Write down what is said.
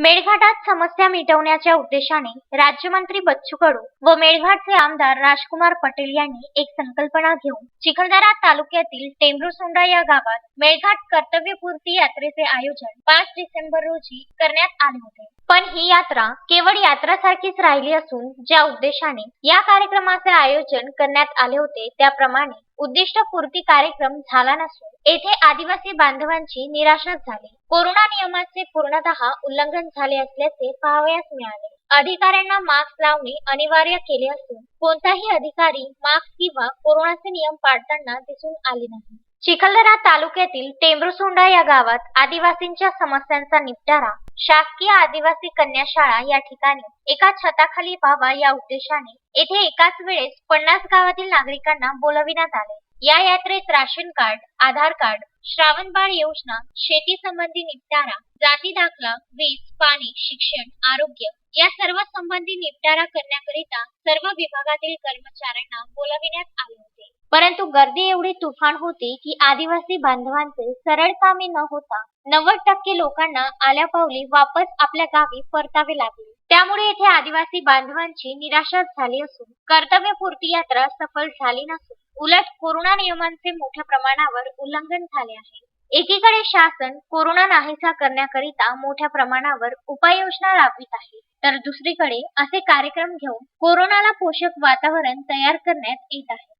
मेळघाटात समस्या मिटवण्याच्या उद्देशाने राज्यमंत्री बच्चू कडू व मेळघाटचे आमदार राजकुमार पटेल यांनी एक संकल्पना घेऊन चिखलदरा तालुक्यातील टेंभुसोंडा या गावात मेळघाट कर्तव्यपूर्ती यात्रेचे आयोजन पाच डिसेंबर रोजी करण्यात आले होते. पण ही यात्रा केवळ यात्रासारखीच राहिली असून ज्या उद्देशाने या कार्यक्रमाचे आयोजन करण्यात आले होते त्याप्रमाणे उद्दिष्टपूर्ती कार्यक्रम झाला नसून येथे आदिवासी बांधवांची निराशाच झाली. कोरोना नियमाचे पूर्णतः उल्लंघन झाले असल्याचे पाहावयास मिळाले. अधिकाऱ्यांना मास्क लावणे अनिवार्य केले असून कोणताही अधिकारी मास्क किंवा कोरोनाचे नियम पाळताना दिसून आले नाही. चिखलदरा तालुक्यातील टेंभुसोंडा या गावात आदिवासींच्या समस्यांचा निपटारा शासकीय आदिवासी कन्या शाळा या ठिकाणी एका छताखाली व्हावा या उद्देशाने येथे एकाच वेळेस पन्नास गावातील नागरिकांना बोलविण्यात आले. या यात्रेत ration card Aadhaar card Shravanbal योजना शेती संबंधी निपटारा जाती दाखला वीज पाणी शिक्षण आरोग्य या सर्व संबंधी निपटारा करण्याकरिता सर्व विभागातील कर्मचाऱ्यांना बोलविण्यात आले. गर्दी एवढी तुफान होती की आदिवासी बांधवांचे सरळ कामे न होता नव्वद टक्के लोकांना आल्या पावली वापस आपल्या गावी परतावे लागले. त्यामुळे येथे आदिवासी बांधवांची निराशा झाली असून कर्तव्यपूर्ती यात्रा सफल झाली नसून उलट कोरोना नियमांचे मोठ्या प्रमाणावर उल्लंघन झाले आहे. एकीकडे शासन कोरोना नाहीसा करण्याकरिता मोठ्या प्रमाणावर उपाययोजना राबवित आहे तर दुसरीकडे असे कार्यक्रम घेऊन कोरोनाला पोषक वातावरण तयार करण्यात येत आहे.